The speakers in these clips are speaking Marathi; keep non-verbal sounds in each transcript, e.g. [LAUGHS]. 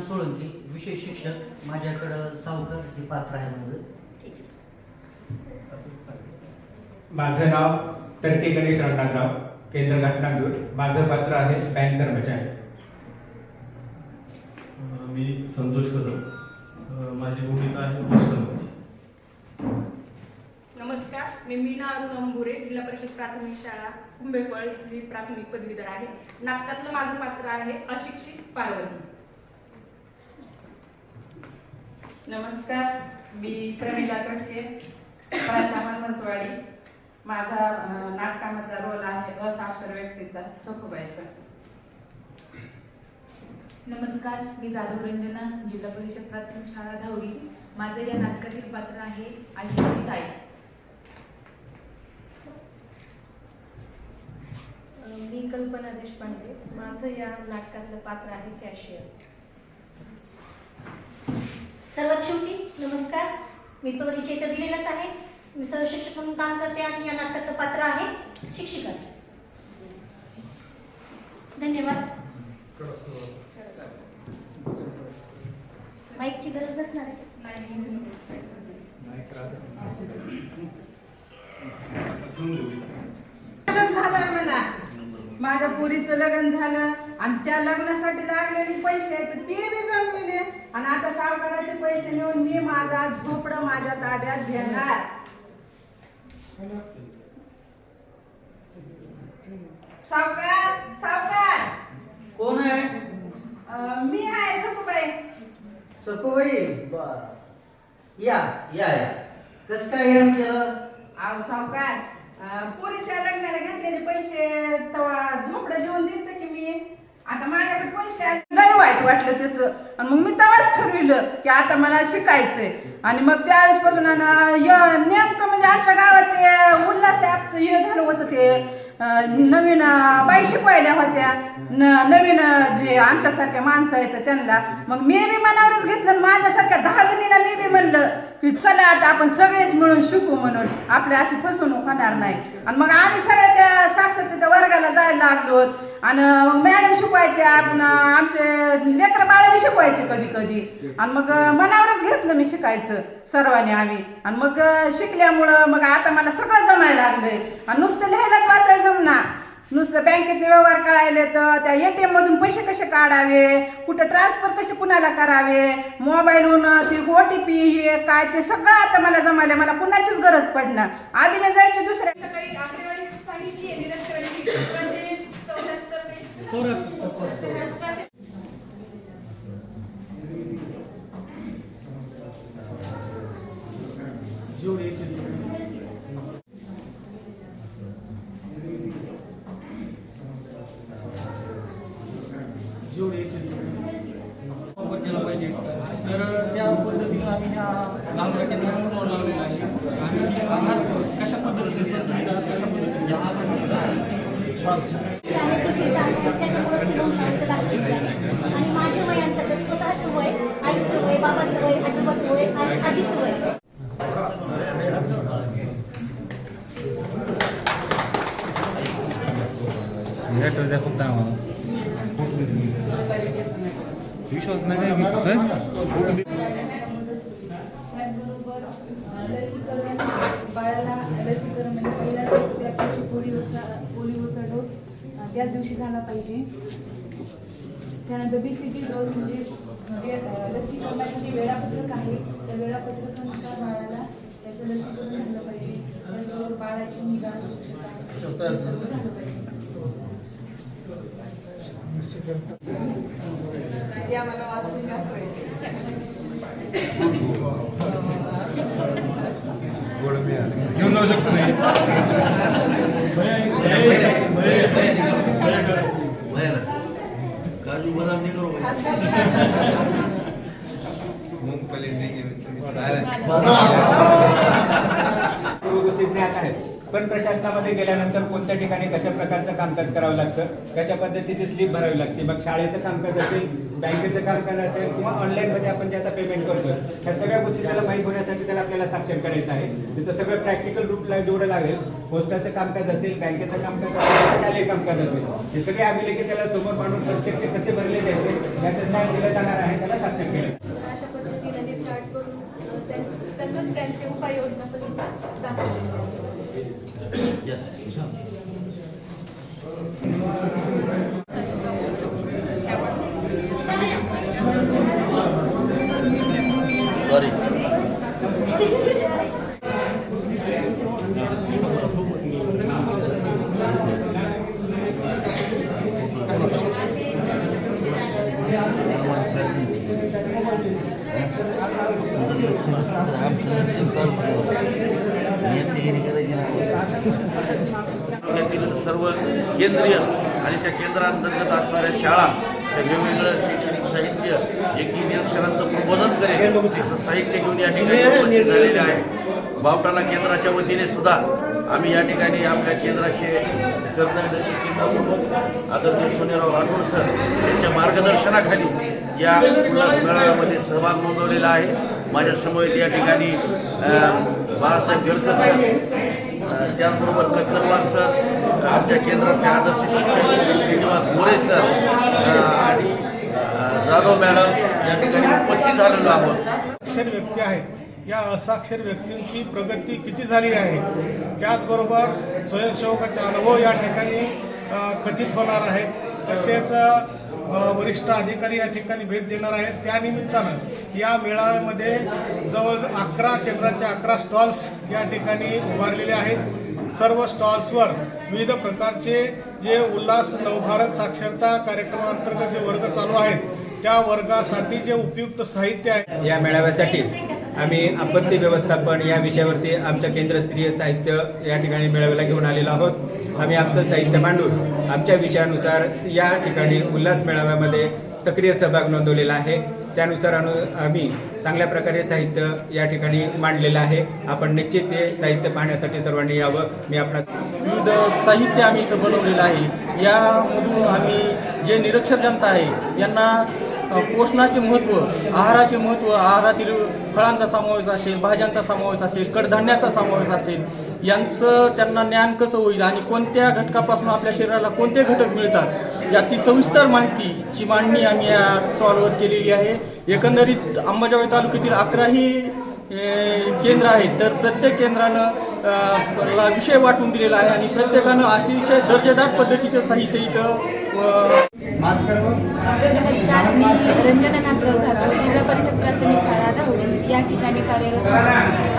सोळंकी. विशेष शिक्षक. माझ्याकडं सावकार हे पात्र आहे माझं माझं नाव टर्के गणेश रत्नाकराव केंद्र घटनांदूर माझं पात्र आहे बँक कर्मचारी. मी संतोष कदम. माझी भूमिका आहे नमस्कार मी मीना अरुण अंबुरे जिल्हा परिषद प्राथमिक शाळा कुंभेफळ इथली प्राथमिक पदवीधर आहे. नाटकातलं माझं पात्र आहे अशिक्षित पार्वती. नमस्कार मी प्रमिला कटके प्राचामन मंतवाडी. माझा नाटकामधला रोल आहे असाक्षर व्यक्तीचा सखुबाईचा. नमस्कार मी जाधव रंजना जिल्हा परिषद प्राथमिक शाळा धावडी. माझं या नाटकातील पात्र आहे आशिषी ताई मी कल्पना देशपांडे. माझं या नाटकातलं पात्र आहे कॅशियर सर्वात शेवटी नमस्कार. मी परिचय तर दिलेलाच आहे. मी सहशिक्षक म्हणून काम करते आणि या नाटकाचं पात्र आहे शिक्षिका. धन्यवाद माईकची गरज नसणार आहे लग्न झालंय मला माझ्या पोरीचं लग्न झालं आणि त्या लग्नासाठी लागलेले पैसे आहेत ते बी जमविले आणि आता सावकाराचे पैसे नेऊन मी माझा झोपडं माझ्या ताब्यात घेणार. सावकार सावकार. कोण आहे? अं, मी आहे सकुबाई सकोबाई बर. या या या. कसं काय येणं केलं? अहो सावकार पोरीच्या लग्नाला घेतलेले पैसे तेव्हा झोपडं लिहून देत की मी. आता माझ्याकडे पैसे आले लय वाईट वाटलं त्याचं. आणि मग मी तेव्हाच ठरविलं की आता मला शिकायचंय. आणि मग त्यावेळेस पासून नेमकं म्हणजे आमच्या गावात ते उल्हास ॲपचं हे झालं होतं ते. नवीन बाई शिकवायल्या होत्या. न- नवीन जे आमच्यासारख्या माणसं आहेत त्यांना. मग मी बी मनावरच घेतलं आणि माझ्यासारख्या दहा जणींना मी बी म्हणलं की चला आता आपण सगळेच मिळून शिकू म्हणून. आपल्या अशी फसवणूक होणार नाही. आणि मग आम्ही सगळ्या त्या साक्षरतेच्या वर्गाला जायला लागलो आणि मग मॅडम शिकवायच्या आपण आमचे लेकर बाळ बी शिकवायचे कधी कधी. आणि मग मनावरच घेतलं मी शिकायचं सर्वांनी आम्ही. आणि मग शिकल्यामुळं मग आता मला सगळं जमायला लागलंय. आणि नुसतं लिहायलाच वाचायचं जमना नुसतं बँकेतले व्यवहार कळायले तर त्या एटीएम मधून पैसे कसे काढावे? कुठं ट्रान्सफर कसे कुणाला करावे? मोबाईलहून ती ओ टी पी हे काय ते सगळं आता मला जमायला मला कुणाचीच गरज पडणार. आधी मी जायचे दुसऱ्या सकाळी चौऱ्याहत्तर काही- वापर केला पाहिजे तर त्या पद्धतीनं आम्ही ह्या लांबऱ्या केंद्रावर तोड लावलेला आहे आणि आहार कशा पद्धतीने संतुलित आहार कशा पद्धतीने आहार ते आहे प्रसिद्ध आहे त्याच्यामुळे ती दोन शब्द लागलेली आहे आणि माझ्या वयांतर्गत स्वतःचं वय आईचं वय बाबाचं वय आजोबाचं वय आणि आजीचं वय विश्वास नाही बाळाला लसीकरण म्हणजे पहिला डोस त्या दिवशी पोलिओचा पोलिओचा डोस त्याच दिवशी झाला पाहिजे त्यानंतर बी सी जी डोस म्हणजे लसीकरणाचे जे वेळापत्रक आहे त्या वेळापत्रकानुसार बाळाला त्याचं लसीकरण झालं पाहिजे. त्याचबरोबर बाळाची निगा स्वच्छता झालं पाहिजे. ते आम्हाला वाचून दाखवायचे. घेऊन जाऊ शकतो नाही. [LAUGHS] काजू बदाम [LAUGHS] नाही. करू सर्व गोष्टी ज्ञात आहेत पण प्रशासनामध्ये गेल्यानंतर कोणत्या ठिकाणी कशा प्रकारचं कामकाज करावं लागतं त्याच्या पद्धतीची स्लिप भरावी लागते. मग शाळेचं कामकाज असेल बँकेचं कामकाज असेल किंवा ऑनलाईन मध्ये आपण ज्याचा पेमेंट करतो ह्या सगळ्या गोष्टी त्याला माहीत होण्यासाठी त्याला आपल्याला साक्षर करायचं आहे. त्याचं सगळं प्रॅक्टिकल रूपला जेवढं लागेल पोस्टाचं कामकाज असेल बँकेचं कामकाज असेल शालेय कामकाज असेल हे सगळे आम्ही लेखी त्याला समोर मांडून प्रत्यक्ष कसे भरले जायचे याचं ज्ञान दिलं जाणार आहे त्याला साक्षर केलं. तसंच त्यांची उपाययोजना पण Yes. सर्व केंद्रीय आणि त्या केंद्रांतर्गत असणाऱ्या शाळा त्या वेगवेगळं शैक्षणिक साहित्य जे की निरक्षरांचं प्रबोधन करेल असं साहित्य घेऊन या ठिकाणी झालेले आहे. बावटाला केंद्राच्या वतीने सुद्धा आम्ही या ठिकाणी आपल्या केंद्राचे कर्तव्यदर्शी केंद्र प्रमुख आदरणीय सोनेराव राठोड सर यांच्या मार्गदर्शनाखाली या उल्हास मेळाव्यामध्ये सहभाग नोंदवलेला आहे. माझ्यासमोर या ठिकाणी बाळासाहेब सर अ, त्याचबरोबर कक्करवार सर आमच्या केंद्रातले आदर्श शिक्षक श्रीनिवास मोरे सर आणि जाधव मॅडम या ठिकाणी उपस्थित झालेलो आहोत. अक्षर व्यक्ती आहेत. या असाक्षर व्यक्तींची प्रगती किती झाली आहे? त्याचबरोबर स्वयंसेवकाचे अनुभव या ठिकाणी कथित होणार आहेत तसेच वरिष्ठ अधिकारी या ठिकाणी भेट देणार आहेत. त्यानिमित्तानं या मेळाव्यामध्ये जवळ अकरा केंद्राचे अकरा स्टॉल्स या ठिकाणी उभारलेले आहेत. सर्व स्टॉल्सवर विविध प्रकारचे जे उल्हास नवभारत साक्षरता कार्यक्रमाअंतर्गत जे वर्ग चालू आहेत त्या वर्गासाठी जे उपयुक्त साहित्य आहे. या मेळाव्यासाठी आम्ही आपत्ती व्यवस्थापन या विषयावरती आमच्या केंद्रस्तरीय साहित्य या ठिकाणी मेळाव्याला घेऊन आलेलो आहोत. आम्ही आमचं साहित्य मांडून आमच्या विषयानुसार या ठिकाणी उल्हास मेळाव्यामध्ये सक्रिय सहभाग नोंदवलेला आहे. त्यानुसार अनु आम्ही चांगल्या प्रकारे साहित्य या ठिकाणी मांडलेलं आहे. आपण निश्चित ते साहित्य पाहण्यासाठी सर्वांनी यावं. मी आपण विविध साहित्य आम्ही इथं बनवलेलं आहे. यामधून आम्ही जे निरक्षर जनता आहे यांना पोषणाचे महत्त्व आहाराचे महत्त्व आहारातील फळांचा समावेश असेल भाज्यांचा समावेश असेल कडधान्याचा समावेश असेल यांचं त्यांना ज्ञान कसं होईल आणि कोणत्या घटकापासून आपल्या शरीराला कोणते घटक मिळतात याची सविस्तर माहितीची मांडणी आम्ही या स्टॉलवर केलेली आहे. एकंदरीत अंबाजोगाई तालुक्यातील अकराही केंद्र आहेत तर प्रत्येक केंद्रानं ला विषय वाटून दिलेला आहे आणि प्रत्येकानं अतिशय दर्जेदार पद्धतीचं साहित्य इथं नमस्कार मी रंजना नागराव जाधव जिल्हा परिषद प्राथमिक शाळा दाहोडी या ठिकाणी कार्यरत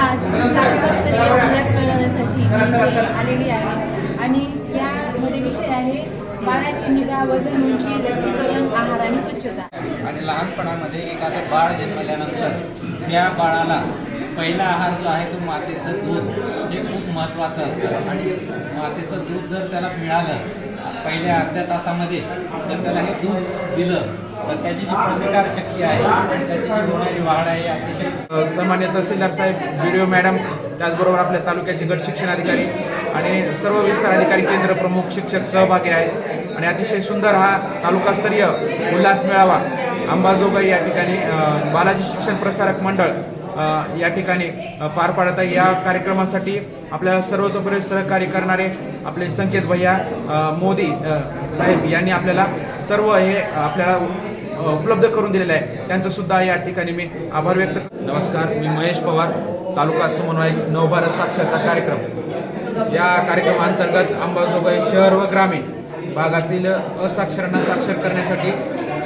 आज तालुकास्तरीय उल्हास मेळाव्यासाठी मी इथे आलेली आहे. आणि यामध्ये विषय आहे बाळाची निगा वजन उंची लसीकरण आहार आणि स्वच्छता. आणि लहानपणामध्ये एखादं बाळ जन्मल्यानंतर त्या बाळाला पहिला आहार जो आहे तो मातेचं दूध हे खूप महत्त्वाचं असतं. आणि मातेचं दूध जर त्याला मिळालं पहिल्या अर्ध्या तासामध्ये जर त्याला हे दूध दिलं. तर त्याची जी प्रतिकार शक्ती आहे आणि त्याची जी होणारी वाढ आहे अतिशय सन्मान्य तहसीलदार साहेब बी डी ओ मॅडम त्याचबरोबर आपल्या तालुक्याचे गट शिक्षण अधिकारी आणि सर्व विस्तार अधिकारी केंद्र प्रमुख शिक्षक सहभागी आहेत. आणि अतिशय सुंदर हा तालुकास्तरीय उल्हास मेळावा अंबाजोगाई या ठिकाणी बालाजी शिक्षण प्रसारक मंडळ या ठिकाणी पार पाडत आहे. या कार्यक्रमासाठी आपल्याला सर्वतोपरी सहकार्य करणारे आपले संकेत भैया मोदी साहेब यांनी आपल्याला सर्व हे आपल्याला उपलब्ध करून दिलेलं आहे. त्यांचं सुद्धा या ठिकाणी मी आभार व्यक्त नमस्कार मी महेश पवार तालुका समन्वयक नवभारत साक्षरता कार्यक्रम. या कार्यक्रमाअंतर्गत अंबाजोगाई शहर व ग्रामीण भागातील असाक्षरांना साक्षर करण्यासाठी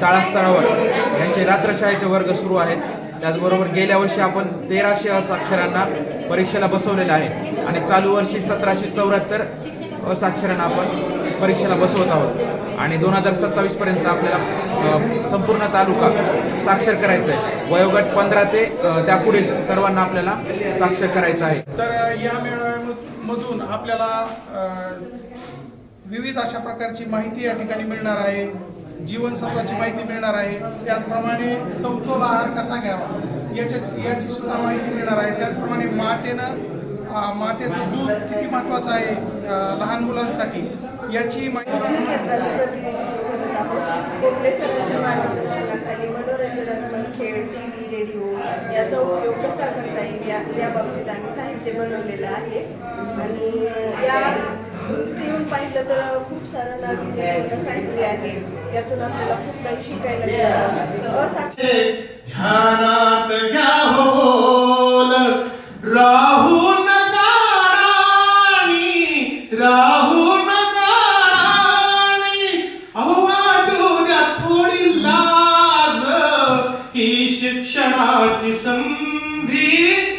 शाळा स्तरावर यांचे रात्रशाळेचे वर्ग सुरू आहेत. त्याचबरोबर गेल्या वर्षी आपण तेराशे असाक्षरांना परीक्षेला बसवलेलं आहे. आणि चालू वर्षी सतराशे चौऱ्याहत्तर असाक्षरांना आपण परीक्षेला बसवत आहोत. आणि दोन हजार सत्तावीस पर्यंत आपल्याला संपूर्ण तालुका साक्षर करायचा आहे वयोगट पंधरा ते त्या त्यापुढील सर्वांना आपल्याला साक्षर करायचं आहे. तर या मेळाव्यामधून आपल्याला विविध अशा प्रकारची माहिती या ठिकाणी मिळणार आहे. जीवनसत्वाची माहिती मिळणार आहे. त्याचप्रमाणे समतोल आहार कसा घ्यावा? याच्या याची सुद्धा माहिती मिळणार आहे. त्याचप्रमाणे मातेनं मातेचं दूध किती महत्त्वाचं आहे लहान मुलांसाठी? याची माहिती कोपले सरांच्या मार्गदर्शनाखाली मनोरंजनात्मक खेळ टी व्ही रेडिओ याचा उपयोग कसा करता येईल या या बाबतीत आम्ही साहित्य बनवलेलं आहे. आणि या इथे येऊन पाहिलं तर खूप सारं नाविन्यपूर्ण साहित्य आहे. यातून आपल्याला खूप काही शिकायला असाक्षर ध्यानात घ्या हो बोल राहू नका राणी, राहू नका राणी. अहो वाटू द्या थोडी लाज. ही शिक्षणाची संधी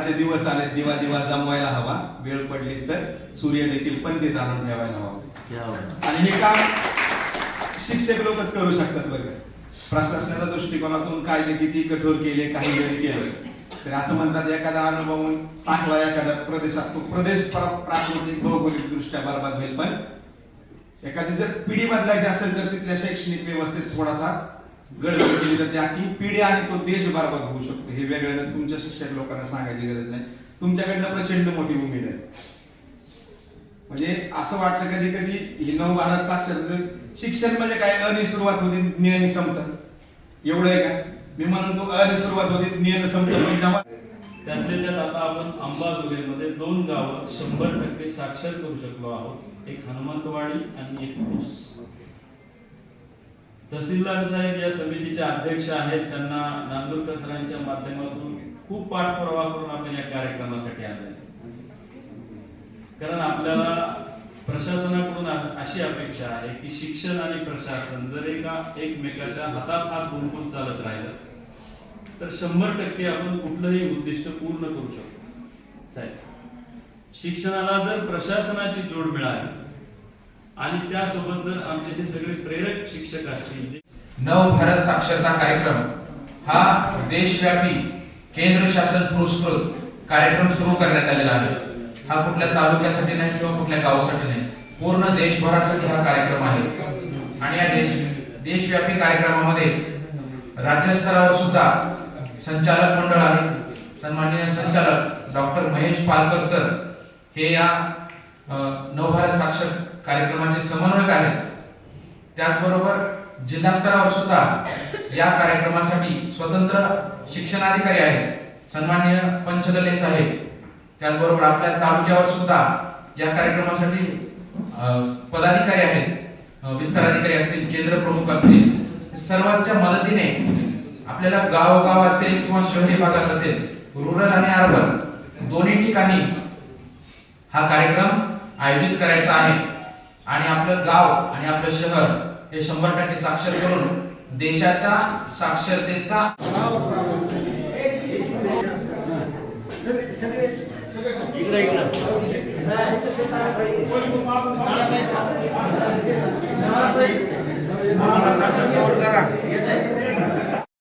अंधाराचे दिवस आले दिवा दिवा जमवायला हवा. वेळ पडलीच तर सूर्य देखील पंथीत आणून ठेवायला हवा. आणि हे काम शिक्षक लोकच करू शकतात बरं प्रशासनाच्या दृष्टिकोनातून कायदे किती कठोर केले काही जरी केलं तर असं म्हणतात एखादा अनुभवून टाकला एखाद्या प्रदेशात तो प्रदेश प्रा- प्राकृतिक भौगोलिक दृष्ट्या बरबाद होईल. पण एखादी जर पिढी बदलायची असेल तर तिथल्या शैक्षणिक व्यवस्थेत थोडासा गडबड केली तर ती पिढी आणि तो देश बरबाद होऊ शकतो. हे वेगळं तुमच्या शिक्षक लोकांना सांगायची गरज नाही. तुमच्याकडनं प्रचंड मोठी उमेद आहे. म्हणजे असं वाटतं कधी कधी ही नऊ भारत साक्षर म्हणजे शिक्षण म्हणजे काय? अनी सुरुवात होती नियनी संपतात एवढं आहे का? मी म्हणतो अनी सुरुवात होती नियम संपत. त्यातल्या त्यात आता आपण अंबाजोगाईमध्ये दोन गावं शंभर टक्के साक्षर करू शकलो आहोत. एक हनुमंतवाडी आणि एक तहसीलदार साहेब या समितीचे अध्यक्ष आहेत. त्यांना नांदुरकर सरांच्या माध्यमातून खूप पाठपुरावा करून आपण या कार्यक्रमासाठी आले कारण आपल्याला प्रशासनाकडून अशी अपेक्षा आहे की शिक्षण आणि प्रशासन जर एका एकमेकाच्या हातात हात गुंफून चालत राहिलं तर शंभर टक्के आपण कुठलंही उद्दिष्ट पूर्ण करू शकतो. साहेब शिक्षणाला जर प्रशासनाची जोड मिळाली आणि त्यासोबत जर आमचे हे सगळे प्रेरक शिक्षक असतील नव भारत साक्षरता कार्यक्रम हा देशव्यापी केंद्र शासन पुरस्कृत कार्यक्रम सुरू करण्यात आलेला आहे. हा कुठल्या तालुक्यासाठी नाही किंवा कुठल्या गावासाठी नाही. पूर्ण देशभरासाठी हा कार्यक्रम आहे. आणि या देश देशव्यापी कार्यक्रमामध्ये राज्यस्तरावर सुद्धा संचालक मंडळ आहे. सन्माननीय संचालक डॉक्टर महेश पालकर सर हे या नवभारत साक्षर कार्यक्रमाचे समन्वयक आहेत. त्याचबरोबर जिल्हा स्तरावर सुद्धा या कार्यक्रमासाठी स्वतंत्र शिक्षणाधिकारी आहेत. सन्माननीय पंचदले साहेब. त्याचबरोबर आपल्या तालुक्यावर सुद्धा या कार्यक्रमासाठी पदाधिकारी आहेत. अ, विस्तार अधिकारी असतील केंद्र प्रमुख असतील. सर्वांच्या मदतीने आपल्याला गावोगाव असेल किंवा शहरी भागात असेल रुरल आणि अर्बन दोन्ही ठिकाणी हा कार्यक्रम आयोजित करायचा आहे. आणि आपलं गाव आणि आपलं शहर हे शंभर टक्के साक्षर करून देशाच्या साक्षरतेचा इकडे